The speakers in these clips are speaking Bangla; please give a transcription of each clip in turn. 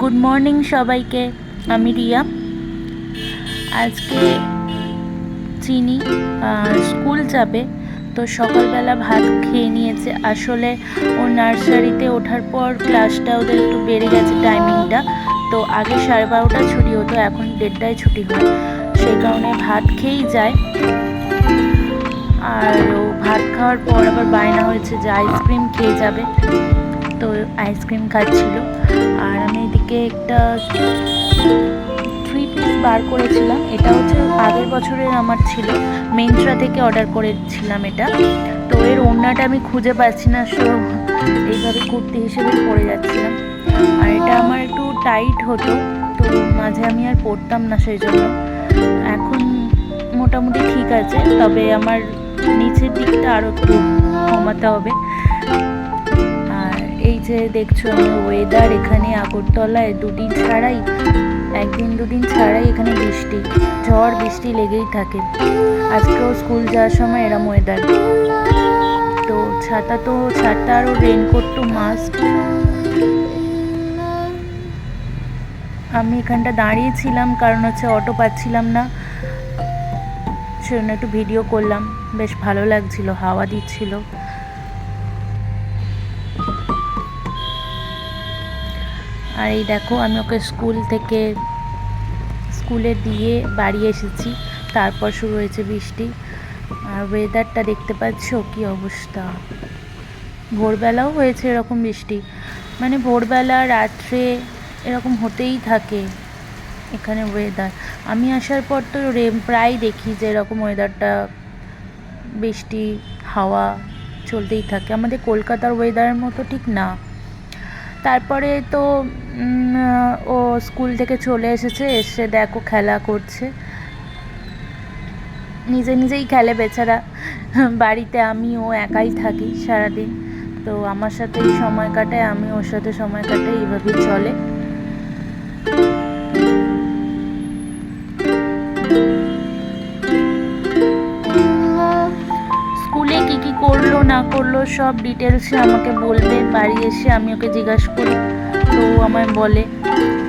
গুড মর্নিং সবাইকে, আমি রিয়া। আজকে চিনি স্কুল যাবে, তো সকালবেলা ভাত খেয়ে নিয়েছে। আসলে ও নার্সারিতে ওঠার পর ক্লাসটা ওদের একটু বেড়ে গেছে টাইমিংটা, তো আগে সাড়ে বারোটা ছুটি হতো, এখন দেড়টায় ছুটি হয়। সেই কারণে ভাত খেয়েই যায়। আর ভাত খাওয়ার পর আবার বায়না হয়েছে যে আইসক্রিম খেয়ে যাবে। তো আইসক্রিম খাচ্ছিল। আর আমি এদিকে একটা পিস বার করেছিলাম। এটা হচ্ছে আগের বছরের আমার ছিল। মেন্ট্রা থেকে অর্ডার করেছিলাম এটা। তো এর ওড়নাটা আমি খুঁজে পাচ্ছি না সো এইভাবে কুর্তি হিসেবে পরে যাচ্ছিলাম। আর এটা আমার একটু টাইট হতো, তো মাঝে আমি আর পরতাম না সেই জন্য এখন মোটামুটি ঠিক আছে, তবে আমার নিচের দিকটা আরও একটু কমাতে হবে। যে দেখছ ওয়েদার এখানে আগরতলায় দুদিন ছাড়াই, একদিন দুদিন ছাড়াই এখানে বৃষ্টি, ঝড় বৃষ্টি লেগেই থাকে। আজকেও স্কুল যাওয়ার সময় এরম ওয়েদার তো ছাতা তো, ছাতা আর রেনকোট তো মাস্ট আমি এখানটা দাঁড়িয়েছিলাম কারণ হচ্ছে অটো পাচ্ছিলাম না। সেজন্য একটু ভিডিও করলাম। বেশ ভালো লাগছিল, হাওয়া দিচ্ছিল। আর এই দেখো, আমি ওকে স্কুল থেকে স্কুলে দিয়ে বাড়ি এসেছি। তারপর শুরু হয়েছে বৃষ্টি। আর ওয়েদারটা দেখতে পাচ্ছ? কি অবস্থা? ভোরবেলাও হয়েছে এরকম বৃষ্টি। মানে ভোরবেলা, রাত্রে এরকম হতেই থাকে এখানে ওয়েদার আমি আসার পর তো প্রায় দেখি যে এরকম ওয়েদারটা বৃষ্টি, হাওয়া চলতেই থাকে। আমাদের কলকাতার ওয়েদারের মতো ঠিক না। তারপরে তো ও স্কুল থেকে চলে এসেছে, এসে দেখো খেলা করছে। নিজে নিজেই খেলে বেচারা। বাড়িতে আমি ও একাই থাকি সারাদিন। তো আমার সাথেই সময় কাটায় আমি ওর সাথে সময় কাটাই, এইভাবেই চলে। স্কুলে কি কি করল, না করল, সব ডিটেলসে আমাকে বলবে, বাড়ি এসে আমি ওকে জিজ্ঞাসা করি। তো ও আমায় বলে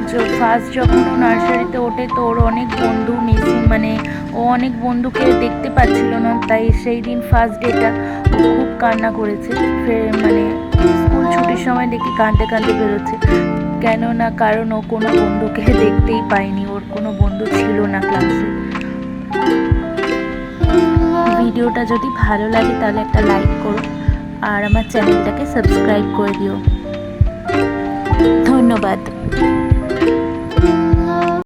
যে ফার্স্ট যখন ও নার্সারিতে ওঠে তো ওর অনেক বন্ধু মিসিং মানে ও অনেক বন্ধুকে দেখতে পাচ্ছিল না, তাই সেই দিন ফার্স্ট ডেটা ও খুব কান্না করেছে। মানে স্কুল ছুটির সময় দেখি কাঁদতে কাঁদতে বেরোচ্ছে। কেন না কারণ ও কোনো বন্ধুকে দেখতেই পায়নি, ওর কোনো বন্ধু ছিল না ক্লাসে ভিডিওটা যদি ভালো লাগে তাহলে একটা লাইক করো আর আমার চ্যানেলটাকে সাবস্ক্রাইব করে দিও। ধন্যবাদ।